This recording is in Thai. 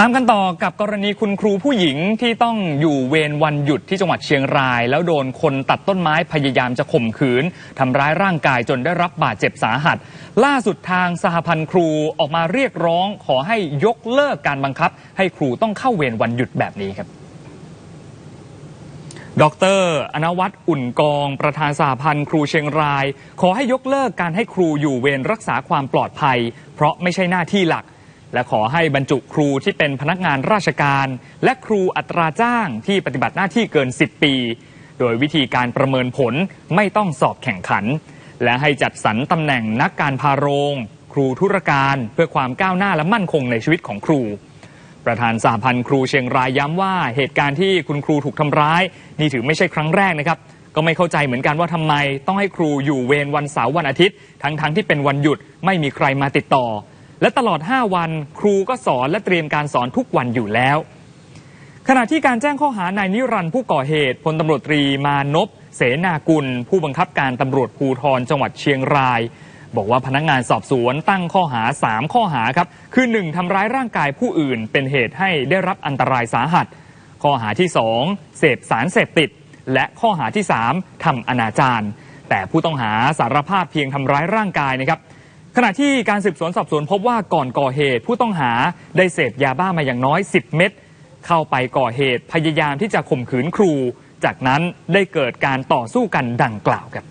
ตามกันต่อกับกรณีคุณครูผู้หญิงที่ต้องอยู่เวรวันหยุดที่จังหวัดเชียงราย แล้วโดนคนตัดต้นไม้พยายามจะข่มขืนทำร้ายร่างกายจนได้รับบาดเจ็บสาหัส ล่าสุดทางสหพันธ์ครูออกมาเรียกร้องขอให้ยกเลิกการบังคับ ให้ครูต้องเข้าเวรวันหยุดแบบนี้ครับดรอนวัตอุ่นกอง ประธานสหพันธ์ครูเชียงราย ขอให้ยกเลิกการให้ครูอยู่เวรรักษาความปลอดภัย เพราะไม่ใช่หน้าที่หลัก และขอให้บรรจุครูที่เป็นพนักงานราชการ และครูอัตราจ้างที่ปฏิบัติหน้าที่เกิน 10 ปี โดยวิธีการประเมินผลไม่ต้องสอบแข่งขัน และให้จัดสรรตำแหน่งนักการพาโรง ครูธุรการเพื่อความก้าวหน้าและมั่นคงในชีวิตของครู ประธานสหพันธ์ครูเชียงรายย้ำว่าเหตุการณ์ที่คุณครูถูกทำร้าย นี่ถือไม่ใช่ครั้งแรกนะครับก็ไม่เข้าใจเหมือนกันว่าทำไมต้องให้ครูอยู่เวรวันเสาร์วันอาทิตย์ ทั้งๆทที่เป็นวันหยุดไม่มีใครมาติดต่อ และตลอด 5 วันครูก็สอนและเตรียมการสอนทุกวันอยู่แล้ว ขณะที่การแจ้งข้อหานายนิรันดร์ผู้ก่อเหตุพลตำรวจตรีมานพเสนากุล ผู้บังคับการตำรวจภูธรจังหวัดเชียงราย บอกว่าพนักงานสอบสวนตั้งข้อหา 3 ข้อหาครับ คือ 1. ทำร้ายร่างกายผู้อื่น เป็นเหตุให้ได้รับอันตรายสาหัส ข้อหาที่ 2 เสพสารเสพติด และข้อหาที่ 3ทำอนาจารแต่ผู้ต้องหาสารภาพเพียงทำร้ายร่างกายนะครับ ขณะที่การสืบสวนสอบสวนพบว่าก่อนก่อเหตุ ผู้ต้องหาได้เสพยาบ้ามาอย่างน้อย 10 เม็ดเข้าไปก่อเหตุพยายามที่จะข่มขืนครู จากนั้นได้เกิดการต่อสู้กันดังกล่าวครับ